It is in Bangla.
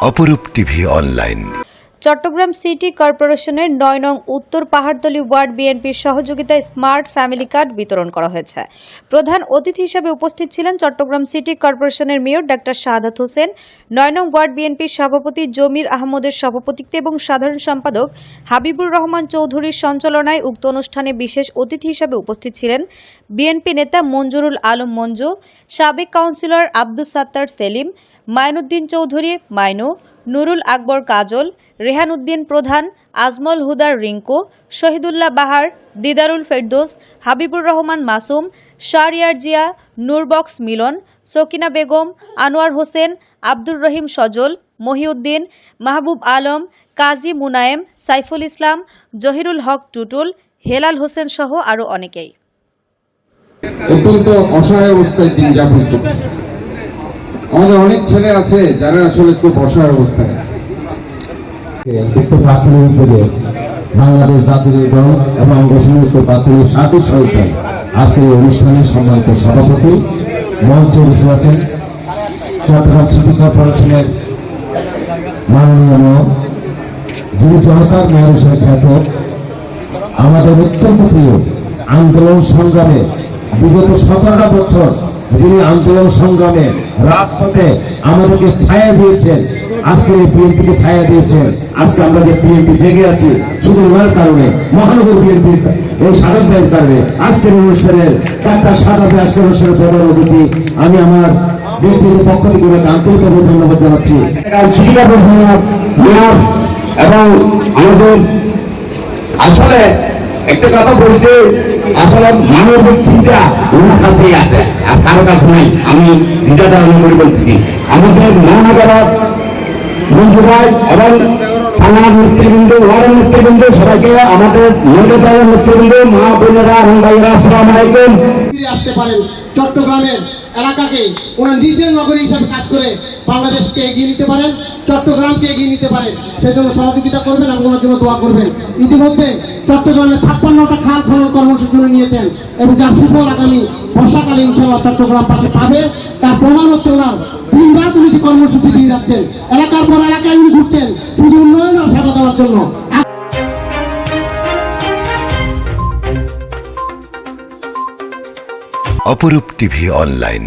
অপরূপ টিভি অনলাইন। চট্টগ্রাম সিটি কর্পোরেশনের নয় নং উত্তর পাহাড়তলী ওয়ার্ড বিএনপির সহযোগিতায় স্মার্ট ফ্যামিলি কার্ড বিতরণ করা হয়েছে। প্রধান অতিথি হিসেবে উপস্থিত ছিলেন চট্টগ্রাম সিটি কর্পোরেশনের মেয়র ডাক্তার শাহাদাত হোসেন, নয় নং ওয়ার্ড বিএনপির সভাপতি জমির আহমদের সভাপতিত্বে এবং সাধারণ সম্পাদক হাবিবুর রহমান চৌধুরীর সঞ্চালনায় উক্ত অনুষ্ঠানে বিশেষ অতিথি হিসেবে উপস্থিত ছিলেন বিএনপি নেতা মঞ্জুরুল আলম মঞ্জু, সাবেক কাউন্সিলর আব্দুস সাত্তার সেলিম, মাইনুদ্দিন চৌধুরী মাইনু নুরুল আকবর কাজল, রেহান উদ্দিন প্রধান, আজমল হুদার রিঙ্কু, শহীদুল্লাহ বাহার, দিদারুল ফেরদোস, হাবিবুর রহমান মাসুম শাহরিয়ার জিয়া, নূরবক্স মিলন, সকিনা বেগম, আনোয়ার হোসেন, আব্দুর রহিম সজল, মহিউদ্দিন, মাহবুব আলম, কাজী মুনায়েম, সাইফুল ইসলাম, জহিরুল হক টুটুল, হেলাল হোসেন সহ আরও অনেকেই। অত্যন্ত অসহায় অবস্থায় দিন যাপন করছে আমাদের অনেক ছেলে আছে যারা আসলে খুব অসহায় অবস্থায় বাংলাদেশ জাতীয় দল এবং আজকের এই অনুষ্ঠানের সম্মানিত সভাপতি মঞ্চে বসে আছেন চট্টগ্রাম সিটি কর্পোরেশনের মাননীয় মেয়র, যিনি জনতার মেয়র আমাদের অত্যন্ত প্রিয় আন্দোলন সংগ্রামে বিগত সতেরোটা বছর যিনি আন্দোলন সংগ্রামে, রাজপথে আমাদেরকে ছায়া দিয়েছেন, আজকে এই বিএনপিকে ছায়া দিয়েছেন। আজকে আমরা যে বিএনপি জেগে আছি, শুধু ওনার কারণে, মহানগর বিএনপির এই সাদত ভাইয়ের কারণে, আজকের অনুষ্ঠানের ডাক্তার সাদা ভাই আজকের অনুষ্ঠানের প্রধান অতিথি, আমি আমার ব্যক্তিগত পক্ষ থেকে ওনাকে আন্তরিকভাবে ধন্যবাদ জানাচ্ছি। এবং আমাদের আসলে একটা কথা বলতে, আসলে মানবিক চিন্তা ওনার কাছেই আছে। কারও কাছে নাই, আমি ধারণা করে বলতেছি আমাদের মহানগরের মন্ত্রীভাই এবং থানার নেতৃবৃন্দ, ওয়ার্ডের নেতৃবৃন্দ, সবাইকে আমাদের মন্ত্রীদের নেতৃবৃন্দ, মা বোনেরা এবং ভাইয়েরা, আসসালামু আলাইকুম। আসতে পারেন চট্টগ্রামের এলাকাকে ওনার নিজের নগরী হিসাবে কাজ করে বাংলাদেশকে এগিয়ে নিতে পারেন, চট্টগ্রামকে এগিয়ে নিতে পারেন। সেই জন্য সহযোগিতা করবেন এবং ওনার জন্য দোয়া করবেন। ইতিমধ্যে চট্টগ্রামে ছাপ্পান্নটা খাল খনন কর্মসূচি নিয়েছেন এবং যার সুফল আগামী বর্ষাকালে ইনশাল্লাহ চট্টগ্রাম পাশে পাবে। তার প্রমাণ হচ্ছে ওনার দিন যে কর্মসূচি দিয়ে যাচ্ছেন। এলাকার পর এলাকায় উনি ঘুরছেন। শুধু উন্নয়ন আর সেবা দেওয়ার জন্য। অপরূপ টিভি অনলাইন।